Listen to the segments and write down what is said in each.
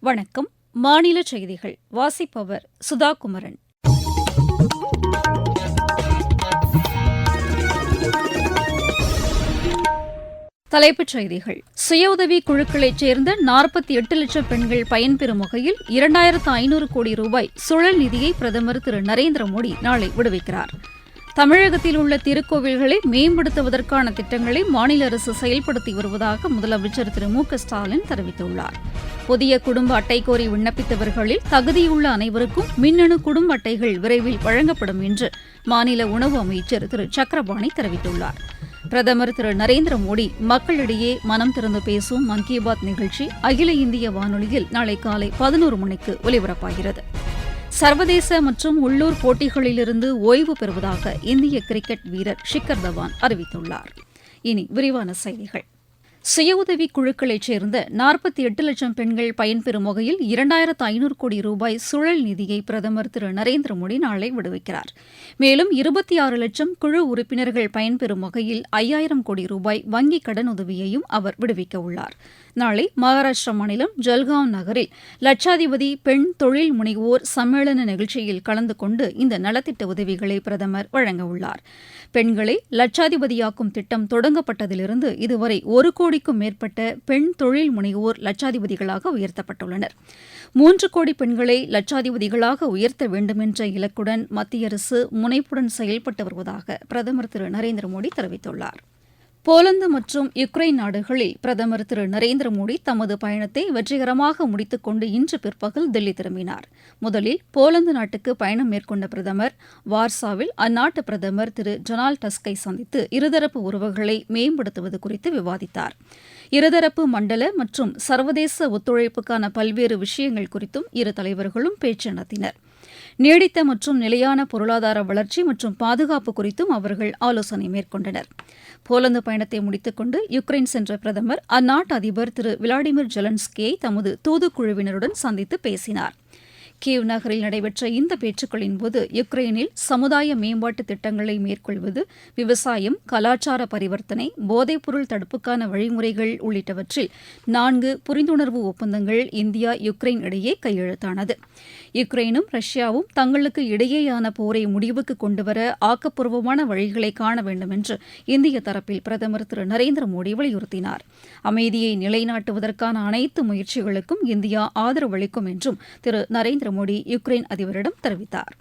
வணக்கம். மாநில செய்திகள். வாசிப்பவர் சுதா குமரன் தலைப்புச் செய்திகள். சுய உதவி குழுக்களைச் சேர்ந்த நாற்பத்தி எட்டு லட்சம் பெண்கள் பயன்பெறும் வகையில் இரண்டாயிரத்து ஐநூறு கோடி ரூபாய் சுழல் நிதியை பிரதமர் திரு நரேந்திர மோடி நாளை விடுவிக்கிறார். தமிழகத்தில் உள்ள திருக்கோவில்களை மேம்படுத்துவதற்கான திட்டங்களை மாநில அரசு செயல்படுத்தி வருவதாக முதலமைச்சர் திரு மு க ஸ்டாலின் தெரிவித்துள்ளார். புதிய குடும்ப அட்டை கோரி விண்ணப்பித்தவர்களில் தகுதியுள்ள அனைவருக்கும் மின்னணு குடும்ப அட்டைகள் விரைவில் வழங்கப்படும் என்று மாநில உணவு அமைச்சர் திரு சக்கரபாணி தெரிவித்துள்ளார். பிரதமர் திரு நரேந்திர மோடி மக்களிடையே மனம் திறந்து பேசும் மன் கி பாத் நிகழ்ச்சி அகில இந்திய வானொலியில் நாளை காலை பதினோரு மணிக்கு ஒலிபரப்பாகிறது. சர்வதேச மற்றும் உள்ளூர் போட்டிகளிலிருந்து ஓய்வு பெறுவதாக இந்திய கிரிக்கெட் வீரர் ஷிக்கர் தவான் அறிவித்துள்ளார். இனி விரிவான செய்திகள். சுய உதவி குழுக்களைச் சேர்ந்த நாற்பத்தி எட்டு லட்சம் பெண்கள் பயன்பெறும் வகையில் இரண்டாயிரத்து ஐநூறு கோடி ரூபாய் சுழல் நிதியை பிரதமர் திரு நரேந்திர மோடி நாளை விடுவிக்கிறார். மேலும் இருபத்தி ஆறு லட்சம் குழு உறுப்பினர்கள் பயன்பெறும் வகையில் ஐயாயிரம் கோடி ரூபாய் வங்கிக் கடனுதவியையும் அவர் விடுவிக்க உள்ளார். நாளை மகாராஷ்டிரா மாநிலம் ஜல்காவ் நகரில் லட்சாதிபதி பெண் தொழில் முனைவோர் சம்மேளன நிகழ்ச்சியில் கலந்து கொண்டு இந்த நலத்திட்ட உதவிகளை பிரதமர் வழங்க உள்ளார். பெண்களை லட்சாதிபதியாக்கும் திட்டம் தொடங்கப்பட்டதிலிருந்து இதுவரை ஒரு கோடிக்கும் மேற்பட்ட பெண் தொழில் முனைவோர் லட்சாதிபதிகளாக உயர்த்தப்பட்டுள்ளனர். மூன்று கோடி பெண்களை லட்சாதிபதிகளாக உயர்த்த வேண்டுமென்ற இலக்குடன் மத்திய அரசு முனைப்புடன் செயல்பட்டு வருவதாக பிரதமர் திரு நரேந்திர மோடி தெரிவித்துள்ளார். போலந்து மற்றும் யுக்ரைன் நாடுகளில் பிரதமர் திரு நரேந்திர மோடி தமது பயணத்தை வெற்றிகரமாக முடித்துக் கொண்டு இன்று பிற்பகல் தில்லி திரும்பினார். முதலில் போலந்து நாட்டுக்கு பயணம் மேற்கொண்ட பிரதமர் வார்சாவில் அந்நாட்டு பிரதமர் திரு டொனால்டு டஸ்கை சந்தித்து இருதரப்பு உறவுகளை மேம்படுத்துவது குறித்து விவாதித்தார். இருதரப்பு மண்டல மற்றும் சர்வதேச ஒத்துழைப்புக்கான பல்வேறு விஷயங்கள் குறித்தும் இரு தலைவர்களும் பேச்சு நடத்தினர். நீடித்த மற்றும் நிலையான பொருளாதார வளர்ச்சி மற்றும் பாதுகாப்பு குறித்தும் அவர்கள் ஆலோசனை மேற்கொண்டனர். போலந்து பயணத்தை முடித்துக்கொண்டு யுக்ரைன் சென்ற பிரதமர் அந்நாட்டு அதிபர் திரு விளாடிமிர் ஜெலன்ஸ்கியை தமது தூதுக்குழுவினருடன் சந்தித்து பேசினார். கீவ் நகரில் நடைபெற்ற இந்த பேச்சுக்களின்போது யுக்ரைனில் சமுதாய மேம்பாட்டு திட்டங்களை மேற்கொள்வது விவசாயம் கலாச்சார பரிவர்த்தனை போதைப்பொருள் தடுப்புக்கான வழிமுறைகள் உள்ளிட்டவற்றில் நான்கு புரிந்துணர்வு ஒப்பந்தங்கள் இந்தியா யுக்ரைன் இடையே கையெழுத்தானது. யுக்ரைனும் ரஷ்யாவும் தங்களுக்கு இடையேயான போரை முடிவுக்கு கொண்டுவர ஆக்கப்பூர்வமான வழிகளை காண வேண்டும் என்று இந்திய தரப்பில் பிரதமர் திரு நரேந்திர மோடி வலியுறுத்தினார். அமைதியை நிலைநாட்டுவதற்கான அனைத்து முயற்சிகளுக்கும் இந்தியா ஆதரவு அளிக்கும் என்றும் திரு நரேந்திர மோடி யுக்ரைன் அதிபரிடம் தெரிவித்தார்.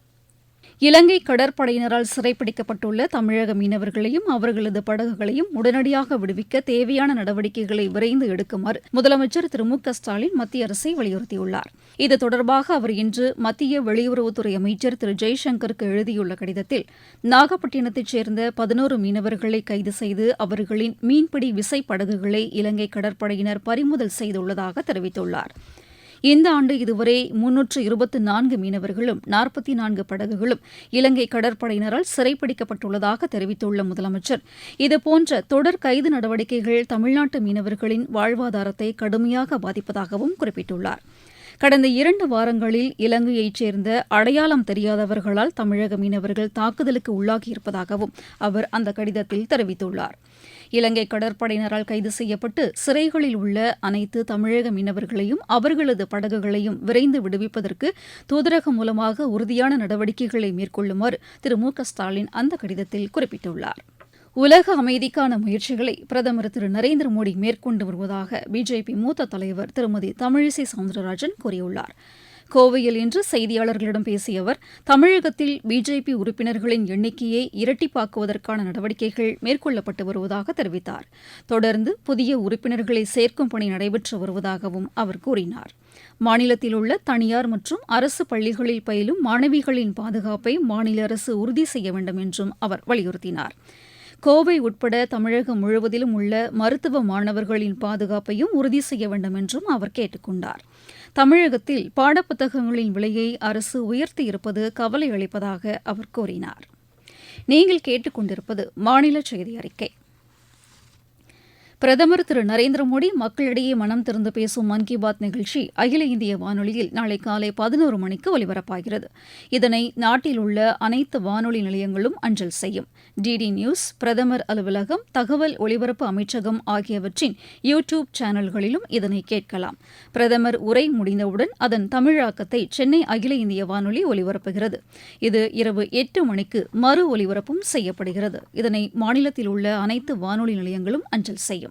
இலங்கை கடற்படையினரால் சிறைப்பிடிக்கப்பட்டுள்ள தமிழக மீனவர்களையும் அவர்களது படகுகளையும் உடனடியாக விடுவிக்க தேவையான நடவடிக்கைகளை விரைந்து எடுக்குமாறு முதலமைச்சர் திரு மு க ஸ்டாலின் மத்திய அரசை வலியுறுத்தியுள்ளார். இது தொடர்பாக அவர் இன்று மத்திய வெளியுறவுத்துறை அமைச்சர் திரு ஜெய்சங்கருக்கு எழுதியுள்ள கடிதத்தில் நாகப்பட்டினத்தைச் சேர்ந்த பதினோரு மீனவர்களை கைது செய்து அவர்களின் மீன்பிடி விசை படகுகளை இலங்கை கடற்படையினர் பறிமுதல் செய்துள்ளதாக தெரிவித்துள்ளார். இந்த ஆண்டு இதுவரை முன்னூற்று இருபத்து நான்கு மீனவர்களும் நாற்பத்தி நான்கு படகுகளும் இலங்கை கடற்படையினரால் சிறைப்பிடிக்கப்பட்டுள்ளதாக தெரிவித்துள்ள முதலமைச்சர். இதுபோன்ற தொடர் கைது நடவடிக்கைகள் தமிழ்நாட்டு மீனவர்களின் வாழ்வாதாரத்தை கடுமையாக பாதிப்பதாகவும் குறிப்பிட்டுள்ளார். கடந்த இரண்டு வாரங்களில் இலங்கையைச் சேர்ந்த அடையாளம் தெரியாதவர்களால் தமிழக மீனவர்கள் தாக்குதலுக்கு உள்ளாகியிருப்பதாகவும் அவர் அந்த கடிதத்தில் தெரிவித்துள்ளார். இலங்கை கடற்படையினரால் கைது செய்யப்பட்டு சிறைகளில் உள்ள அனைத்து தமிழக மீனவர்களையும் அவர்களது படகுகளையும் விரைந்து விடுவிப்பதற்கு தூதரகம் மூலமாக உறுதியான நடவடிக்கைகளை மேற்கொள்ளுமாறு திரு மு க ஸ்டாலின் அந்த கடிதத்தில் குறிப்பிட்டுள்ளார். உலக அமைதிக்கான முயற்சிகளை பிரதமர் திரு நரேந்திர மோடி மேற்கொண்டு வருவதாக பிஜேபி மூத்த தலைவர் திருமதி தமிழிசை சவுந்தரராஜன் கூறியுள்ளார். கோவையில் இன்று செய்தியாளர்களிடம் பேசிய அவர் தமிழகத்தில் பிஜேபி உறுப்பினர்களின் எண்ணிக்கையை இரட்டிப்பாக்குவதற்கான நடவடிக்கைகள் மேற்கொள்ளப்பட்டு வருவதாக தெரிவித்தார். தொடர்ந்து புதிய உறுப்பினர்களை சேர்க்கும் பணி நடைபெற்று வருவதாகவும் அவர் கூறினார். மாநிலத்தில் உள்ள தனியார் மற்றும் அரசு பள்ளிகளில் பயிலும் மாணவிகளின் பாதுகாப்பை மாநில அரசு உறுதி செய்ய வேண்டும் என்றும் அவர் வலியுறுத்தினார். கோவை உட்பட தமிழகம் முழுவதிலும் உள்ள மருத்துவ மாணவர்களின் பாதுகாப்பையும் உறுதி செய்ய வேண்டும் என்றும் அவர் கேட்டுக்கொண்டார். தமிழகத்தில் பாடப்புத்தகங்களின் விலையை அரசு உயர்த்தியிருப்பது கவலை அளிப்பதாக அவர் கூறினார். நீங்கள் கேட்டுக்கொண்டிருப்பது மாநில செய்தி அறிக்கை. பிரதமர் திரு நரேந்திர மோடி மக்களிடையே மனம் திறந்து பேசும் மன் கி பாத் நிகழ்ச்சி அகில இந்திய வானொலியில் நாளை காலை பதினோரு மணிக்கு ஒலிபரப்பாகிறது. இதனை நாட்டில் உள்ள அனைத்து வானொலி நிலையங்களும் அஞ்சல் செய்யும். டிடி நியூஸ் பிரதமர் அலுவலகம் தகவல் ஒலிபரப்பு அமைச்சகம் ஆகியவற்றின் யூ டியூப் சேனல்களிலும் இதனை கேட்கலாம். பிரதமர் உரை முடிந்தவுடன் அதன் தமிழாக்கத்தை சென்னை அகில இந்திய வானொலி ஒலிபரப்புகிறது. இது இரவு எட்டு மணிக்கு மறு ஒலிபரப்பும் செய்யப்படுகிறது. இதனை மாநிலத்தில் உள்ள அனைத்து வானொலி நிலையங்களும் அஞ்சல் செய்யும்.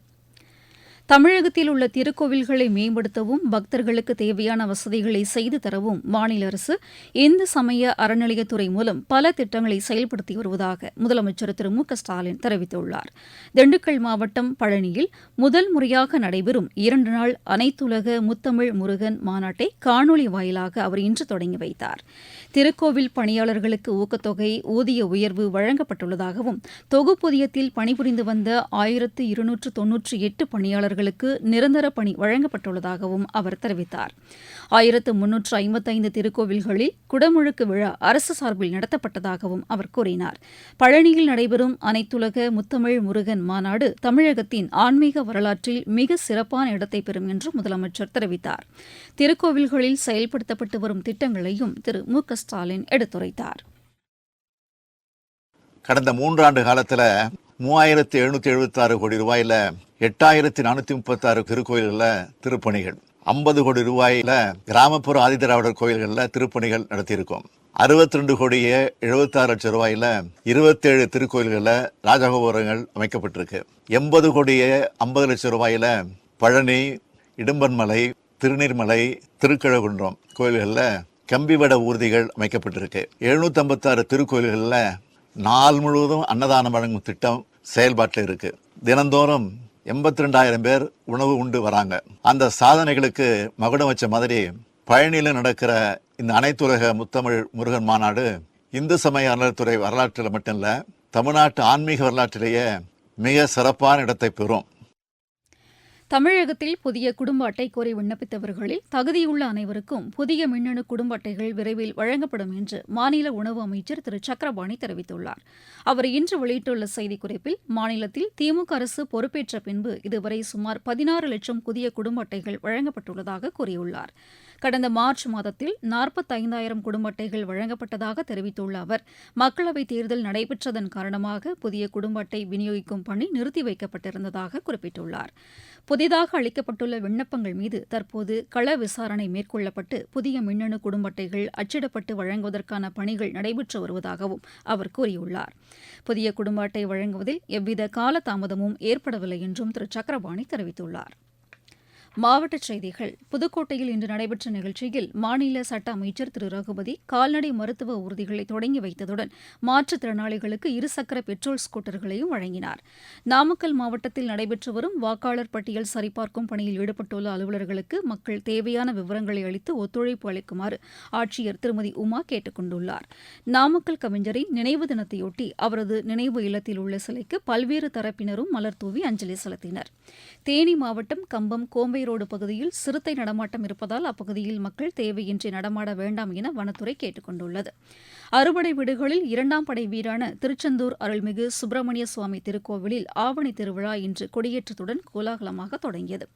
தமிழகத்தில் உள்ள திருக்கோவில்களை மேம்படுத்தவும் பக்தர்களுக்கு தேவையான வசதிகளை செய்து தரவும் மாநில அரசு இந்து சமய அறநிலையத்துறை மூலம் பல திட்டங்களை செயல்படுத்தி வருவதாக முதலமைச்சர் திரு மு ஸ்டாலின் தெரிவித்துள்ளார். திண்டுக்கல் மாவட்டம் பழனியில் முதல் முறையாக நடைபெறும் இரண்டு நாள் அனைத்துலக முத்தமிழ் முருகன் மாநாட்டை காணொலி வாயிலாக அவர் இன்று தொடங்கி வைத்தார். திருக்கோவில் பணியாளர்களுக்கு ஊக்கத்தொகை ஊதிய உயர்வு வழங்கப்பட்டுள்ளதாகவும் தொகுப்பூதியத்தில் பணிபுரிந்து வந்த ஆயிரத்து இருநூற்று தொன்னூற்றி எட்டு பணியாளர்கள் பணியாளர்களுக்கு நிரந்தர பணி வழங்கப்பட்டுள்ளதாகவும் அவர் தெரிவித்தார். ஆயிரத்து முன்னூற்று ஐம்பத்தைந்து திருக்கோவில்களில் குடமுழுக்கு விழா அரசு சார்பில் நடத்தப்பட்டதாகவும் அவர் கூறினார். பழனியில் நடைபெறும் அனைத்துலக முத்தமிழ் முருகன் மாநாடு தமிழகத்தின் ஆன்மீக வரலாற்றில் மிக சிறப்பான இடத்தை பெறும் என்று முதலமைச்சர் தெரிவித்தார். திருக்கோவில்களில் செயல்படுத்தப்பட்டு வரும் திட்டங்களையும் திரு. மு. க. ஸ்டாலின் எடுத்துரைத்தார். கடந்த மூன்றாண்டு காலத்தில் மூவாயிரத்து எழுநூற்றி எழுபத்தாறு கோடி ரூபாயில் எட்டாயிரத்தி நானூற்றி முப்பத்தாறு திருக்கோயில்களில் திருப்பணிகள். ஐம்பது கோடி ரூபாயில் கிராமப்புற ஆதிதிராவிடர் கோயில்களில் திருப்பணிகள் நடத்தியிருக்கோம். அறுபத்தி ரெண்டு கோடியே எழுபத்தாறு லட்சம் ரூபாயில இருபத்தேழு திருக்கோயில்களில் ராஜகோபுரங்கள் அமைக்கப்பட்டிருக்கு. எண்பது கோடியே ஐம்பது லட்சம் ரூபாயில் பழனி இடும்பன்மலை திருநீர்மலை திருக்கழகுன்றம் கோயில்களில் கம்பிவட ஊர்திகள் அமைக்கப்பட்டிருக்கு. எழுநூற்றம்பத்தாறு ஐம்பத்தாறு திருக்கோயில்களில் நாள் முழுவதும் அன்னதானம் வழங்கும் திட்டம் செயல்பாட்டில் இருக்குது தினந்தோறும் எண்பத்தி ரெண்டாயிரம் பேர் உணவு உண்டு வராங்க. அந்த சாதனைகளுக்கு மகுடம் வச்ச மாதிரி பழனியில் நடக்கிற இந்த அனைத்துலக முத்தமிழ் முருகன் மாநாடு இந்து சமய அறநிலைத்துறை வரலாற்றில் மட்டும் இல்லை தமிழ்நாட்டு ஆன்மீக வரலாற்றிலேயே மிக சிறப்பான இடத்தை பெறும். தமிழகத்தில் புதிய குடும்ப அட்டை கோரி விண்ணப்பித்தவர்களில் தகுதியுள்ள அனைவருக்கும் புதிய மின்னணு குடும்ப அட்டைகள் விரைவில் வழங்கப்படும் என்று மாநில உணவு அமைச்சர் திரு சக்கரபாணி தெரிவித்துள்ளார். அவர் இன்று வெளியிட்டுள்ள செய்திக்குறிப்பில் மாநிலத்தில் திமுக அரசு பொறுப்பேற்ற பின்பு இதுவரை சுமார் பதினாறு லட்சம் புதிய குடும்ப அட்டைகள் வழங்கப்பட்டுள்ளதாக கூறியுள்ளார். கடந்த மார்ச் மாதத்தில் நாற்பத்தைந்தாயிரம் குடும்ப அட்டைகள் வழங்கப்பட்டதாக தெரிவித்துள்ள அவர் மக்களவைத் தேர்தல் நடைபெற்றதன் காரணமாக புதிய குடும்ப அட்டை விநியோகிக்கும் பணி நிறுத்தி வைக்கப்பட்டிருந்ததாக குறிப்பிட்டுள்ளார். புதிதாக அளிக்கப்பட்டுள்ள விண்ணப்பங்கள் மீது தற்போது கள விசாரணை மேற்கொள்ளப்பட்டு புதிய மின்னணு குடும்ப அட்டைகள் அச்சிடப்பட்டு வழங்குவதற்கான பணிகள் நடைபெற்று வருவதாகவும் அவர் கூறியுள்ளார். புதிய குடும்ப அட்டை வழங்குவதில் எவ்வித காலதாமதமும் ஏற்படவில்லை என்றும் திரு. சக்கரபாணி தெரிவித்துள்ளார். மாவட்டச் செய்திகள். புதுக்கோட்டையில் இன்று நடைபெற்ற நிகழ்ச்சியில் மாநில சட்ட அமைச்சர் திரு. ரகுபதி கால்நடை மருத்துவ ஊர்திகளை தொடங்கி வைத்ததுடன் மாற்றுத்திறனாளிகளுக்கு இருசக்கர பெட்ரோல் ஸ்கூட்டர்களையும் வழங்கினார். நாமக்கல் மாவட்டத்தில் நடைபெற்று வரும் வாக்காளர் பட்டியல் சரிபார்க்கும் பணியில் ஈடுபட்டுள்ள அலுவலர்களுக்கு மக்கள் தேவையான விவரங்களை அளித்து ஒத்துழைப்பு அளிக்குமாறு ஆட்சியர் திருமதி உமா கேட்டுக் கொண்டுள்ளார். நாமக்கல் கவிஞரின் நினைவு தினத்தையொட்டி அவரது நினைவு இல்லத்தில் உள்ள சிலைக்கு பல்வேறு தரப்பினரும் மலர்தூவி அஞ்சலி செலுத்தினர். தேனி மாவட்டம் கம்பம் கோம்பை ரோடு பகுதியில் சிறுத்தை நடமாட்டம் இருப்பதால் அப்பகுதியில் மக்கள் தேவையின்றி நடமாட வேண்டாம் என வனத்துறை கேட்டுக் கொண்டுள்ளது. அறுபடை வீடுகளில் இரண்டாம் படை வீரான திருச்செந்தூர் அருள்மிகு சுப்பிரமணிய சுவாமி திருக்கோவிலில் ஆவணி திருவிழா இன்று கொடியேற்றத்துடன் கோலாகலமாக தொடங்கியது.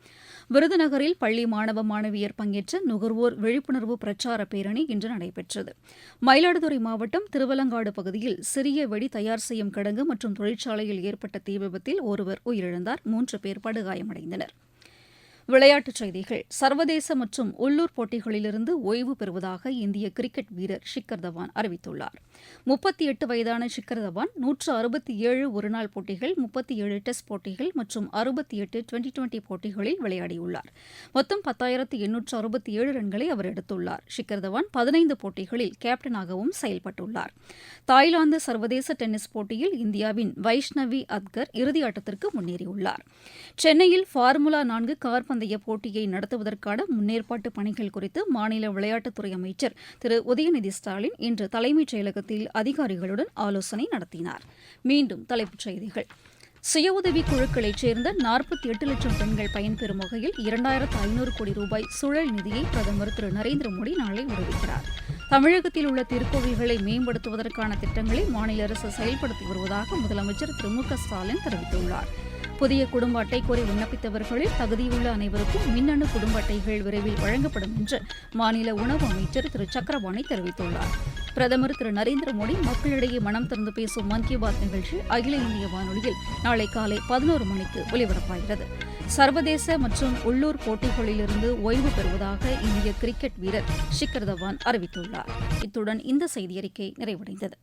விருதுநகரில் பள்ளி மாணவ மாணவியர் பங்கேற்ற நுகர்வோர் விழிப்புணர்வு பிரச்சார பேரணி இன்று நடைபெற்றது. மயிலாடுதுறை மாவட்டம் திருவலங்காடு பகுதியில் சிறிய வெடி தயார் செய்யும் கிடங்கு மற்றும் தொழிற்சாலையில் ஏற்பட்ட தீ விபத்தில் ஒருவர் உயிரிழந்தார். மூன்று பேர் படுகாயமடைந்தனர். விளையாட்டுச் செய்திகள். சர்வதேச மற்றும் உள்ளூர் போட்டிகளிலிருந்து ஓய்வு பெறுவதாக இந்திய கிரிக்கெட் வீரர் ஷிக்கர் தவான் அறிவித்துள்ளார். முப்பத்தி எட்டு வயதான ஷிக்கர் தவான் நூற்று அறுபத்தி ஏழு ஒருநாள் போட்டிகள் முப்பத்தி ஏழு டெஸ்ட் போட்டிகள் மற்றும் அறுபத்தி எட்டு டுவெண்டி டுவெண்டி போட்டிகளில் விளையாடியுள்ளார். மொத்தம் பத்தாயிரத்து எண்ணூற்று அறுபத்தி ஏழு ரன்களை அவர் எடுத்துள்ளார். ஷிக்கர் தவான் பதினைந்து போட்டிகளில் கேப்டனாகவும் செயல்பட்டுள்ளார். தாய்லாந்து சர்வதேச டென்னிஸ் போட்டியில் இந்தியாவின் வைஷ்ணவி அத்கர் இறுதியாட்டத்திற்கு முன்னேறியுள்ளார். சென்னையில் ஃபார்முலா நான்கு கார் பந்தய போட்டியை நடத்துவதற்கான முன்னேற்பாட்டு பணிகள் குறித்து மாநில விளையாட்டுத்துறை அமைச்சர் திரு. உதயநிதி ஸ்டாலின் இன்று தலைமைச் செயலகத்தில் அதிகாரிகளுடன் ஆலோசனை நடத்தினார். மீண்டும் தலைப்புச் செய்திகள். சுய உதவி குழுக்களைச் சேர்ந்த நாற்பத்தி எட்டு லட்சம் பெண்கள் பயன்பெறும் வகையில் இரண்டாயிரத்து ஐநூறு கோடி ரூபாய் சுழல் நிதியை பிரதமர் திரு. நரேந்திர மோடி நாளை விடுவிக்கிறார் தமிழகத்தில் உள்ள திருக்கோவில்களை மேம்படுத்துவதற்கான திட்டங்களை மாநில அரசு செயல்படுத்தி வருவதாக முதலமைச்சர் திரு. மு க ஸ்டாலின் தெரிவித்துள்ளார். புதிய குடும்ப அட்டை கோரி விண்ணப்பித்தவர்களில் தகுதியுள்ள அனைவருக்கும் மின்னணு குடும்ப அட்டைகள் விரைவில் வழங்கப்படும் என்று மாநில உணவு அமைச்சர் திரு சக்கரபாணி தெரிவித்துள்ளார். பிரதமர் திரு நரேந்திர மோடி மக்களிடையே மனம் திறந்து பேசும் மன் கி பாத் நிகழ்ச்சி அகில இந்திய வானொலியில் நாளை காலை பதினோரு மணிக்கு ஒலிபரப்பாகிறது. சர்வதேச மற்றும் உள்ளூர் போட்டிகளிலிருந்து ஓய்வு பெறுவதாக இந்திய கிரிக்கெட் வீரர் ஷிக்கர் தவான் அறிவித்துள்ளார். இத்துடன் இந்த செய்தியறிக்கை நிறைவடைந்தது.